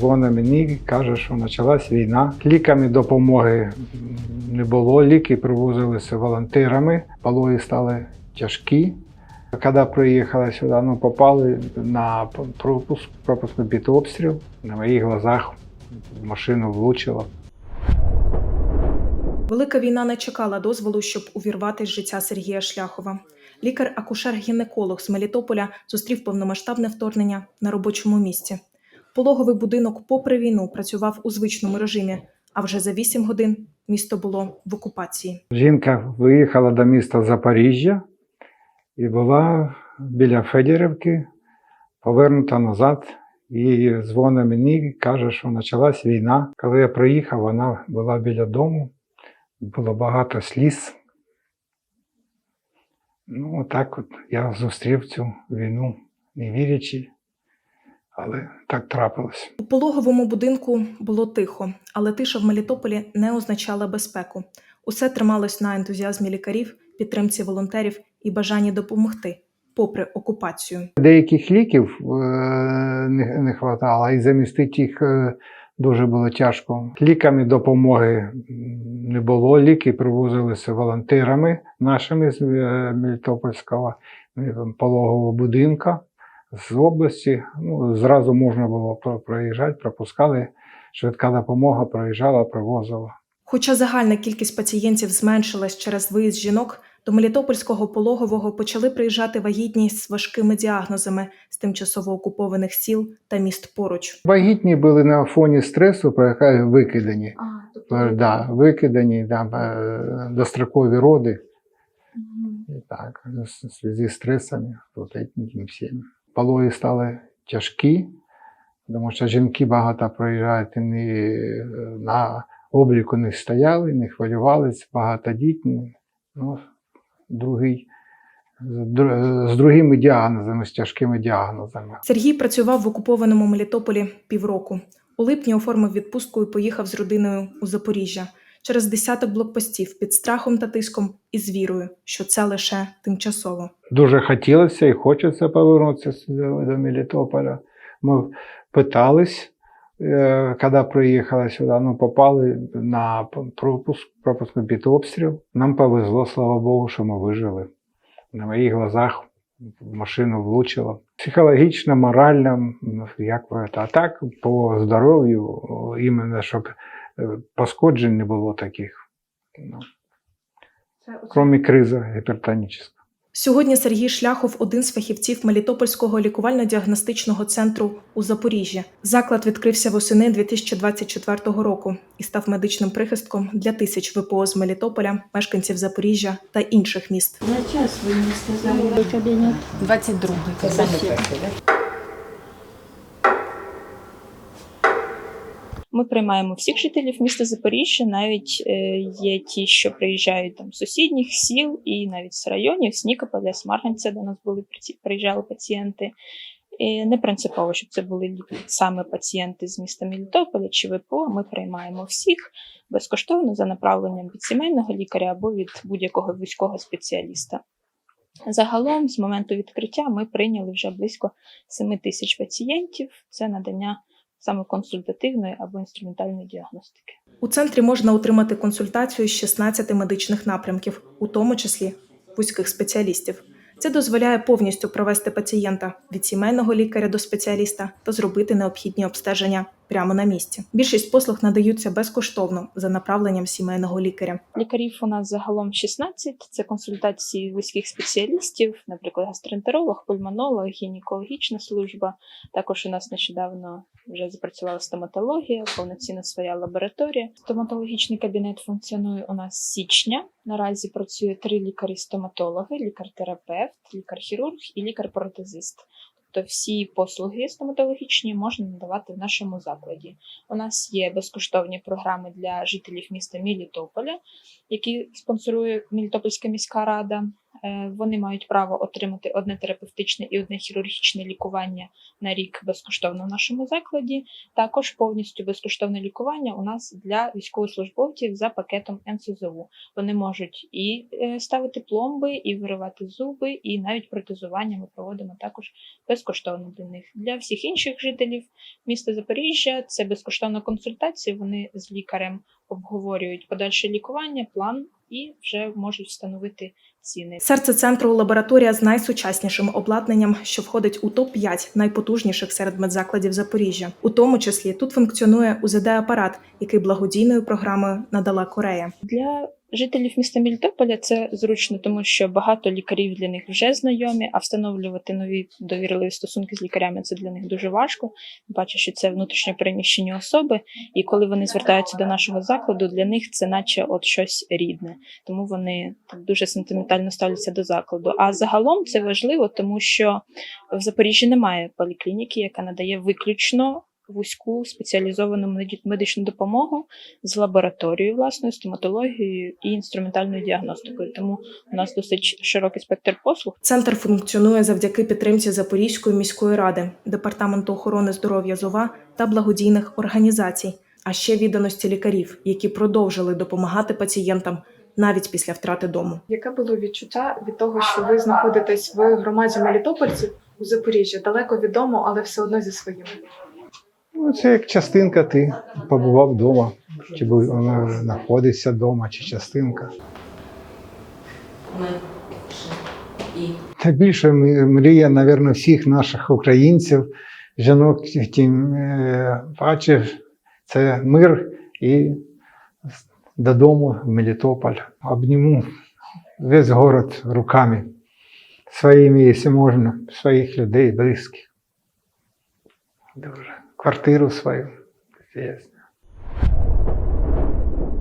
Дзвонить мені, каже, що почалась війна. Ліками допомоги не було. Ліки привозилися волонтерами, пологи стали тяжкі. Коли приїхали сюди, ну, попали на пропуск, пропуск під обстріл. На моїх глазах машину влучило. Велика війна не чекала дозволу, щоб увірвати життя Сергія Шляхова. Лікар-акушер-гінеколог з Мелітополя зустрів повномасштабне вторгнення на робочому місці. Пологовий будинок, попри війну, працював у звичному режимі, а вже за 8 годин місто було в окупації. Жінка виїхала до міста Запоріжжя і була біля Федорівки, повернута назад. І дзвонить мені, каже, що почалась війна. Коли я приїхав, вона була біля дому, було багато сліз. Ну, отак от я зустрів цю війну, не вірячи, але так трапилось. У пологовому будинку було тихо, але тиша в Мелітополі не означала безпеку. Усе трималось на ентузіазмі лікарів, підтримці волонтерів і бажанні допомогти, попри окупацію. Деяких ліків е, не, не вистачало, і замістити їх е, дуже було тяжко. Ліками допомоги не було. Ліки привозилися волонтерами нашими з е, Мелітопольського е, пологового будинку з області. Ну, зразу можна було про- проїжджати, пропускали. Швидка допомога проїжджала, привозила. Хоча загальна кількість пацієнтів зменшилась через виїзд жінок, до Мелітопольського пологового почали приїжджати вагітні з важкими діагнозами з тимчасово окупованих сіл та міст поруч. Вагітні були на фоні стресу, про яке викидані. А, Е, Да, викидані, да, е, дострокові роди. І так, в зв'язку з стресами, вот этим всім. Пологи стали тяжкі, тому що жінки багато проїжджають і не, на обліку не стояли, не хвилювалися, багатодітні. Ну, другий, з другими діагнозами, з тяжкими діагнозами. Сергій працював в окупованому Мелітополі півроку. У липні оформив відпустку і поїхав з родиною у Запоріжжя через десяток блокпостів під страхом та тиском і з вірою, що це лише тимчасово. Дуже хотілося і хочеться повернутися до Мелітополя. Ми питались, е, коли приїхали сюди, ну, попали на пропуск, пропуск під обстріл. Нам повезло, слава Богу, що ми вижили. На моїх глазах машину влучило. Психологічно, морально, ну, як ви, а так по здоров'ю, іменно, щоб Е, пошкоджень не було таких, ну, крім криза гіпертонічна. Сьогодні Сергій Шляхов один з фахівців Мелітопольського лікувально-діагностичного центру у Запоріжжі. Заклад відкрився восени 2024 року і став медичним прихистком для тисяч ВПО з Мелітополя, мешканців Запоріжжя та інших міст. На час ви мені сказали 22-й. Ми приймаємо всіх жителів міста Запоріжжя, навіть е, є ті, що приїжджають там з сусідніх сіл і навіть з районів, з Нікополя, з Марганця до нас були приїжджали пацієнти. І не принципово, щоб це були саме пацієнти з міста Мелітополя чи ВПО. Ми приймаємо всіх безкоштовно за направленням від сімейного лікаря або від будь-якого військового спеціаліста. Загалом, з моменту відкриття, ми прийняли вже близько 7 тисяч пацієнтів. Це надання саме консультативної або інструментальної діагностики. У центрі можна отримати консультацію з 16 медичних напрямків, у тому числі вузьких спеціалістів. Це дозволяє повністю провести пацієнта від сімейного лікаря до спеціаліста та зробити необхідні обстеження прямо на місці. Більшість послуг надаються безкоштовно за направленням сімейного лікаря. Лікарів у нас загалом 16. Це консультації вузьких спеціалістів, наприклад, гастроентеролог, пульмонолог, гінекологічна служба. Також у нас нещодавно вже запрацювала стоматологія, повноцінна своя лабораторія. Стоматологічний кабінет функціонує у нас з січня. Наразі працює три лікарі-стоматологи: лікар-терапевт, лікар-хірург і лікар-протезист. Тобто всі послуги стоматологічні можна надавати в нашому закладі. У нас є безкоштовні програми для жителів міста Мілітополя, які спонсорує Мілітопольська міська рада. Е, Вони мають право отримати одне терапевтичне і одне хірургічне лікування на рік безкоштовно в нашому закладі. Також повністю безкоштовне лікування у нас для військовослужбовців за пакетом НСЗУ. Вони можуть і е, ставити пломби, і виривати зуби, і навіть протезування ми проводимо також безкоштовно для них. Для всіх інших жителів міста Запоріжжя це безкоштовна консультація. Вони з лікарем обговорюють подальше лікування, план і вже можуть встановити ціни. Серце центру лабораторія з найсучаснішим обладнанням, що входить у топ 5 найпотужніших серед медзакладів Запоріжжя. У тому числі тут функціонує УЗД-апарат, який благодійною програмою надала Корея. Для жителів міста Мелітополя це зручно, тому що багато лікарів для них вже знайомі, а встановлювати нові довірливі стосунки з лікарями це для них дуже важко. Бачу, що це внутрішньо переміщені особи, і коли вони звертаються до нашого закладу, для них це наче от щось рідне, тому вони так дуже сентиментально ставляться до закладу. А загалом це важливо, тому що в Запоріжжі немає поліклініки, яка надає виключно вузьку спеціалізовану меди- медичну допомогу з лабораторією, власною стоматологією і інструментальною діагностикою. Тому у нас досить широкий спектр послуг. Центр функціонує завдяки підтримці Запорізької міської ради, департаменту охорони здоров'я ЗОВА та благодійних організацій, а ще відданості лікарів, які продовжили допомагати пацієнтам навіть після втрати дому. Яке було відчуття від того, що ви знаходитесь в громаді мелітопольців у Запоріжжі, далеко від дому, але все одно зі своїми? Ну, це як частинка, ти побував вдома, чи вона знаходиться вдома, чи частинка. Та більше мрія, мабуть, всіх наших українців, жінок, тим е, паче, це мир і додому в Мелітополь. Обніму весь город руками своїми, якщо можна, своїх людей, близьких. Дуже. Квартиру свою. звісно.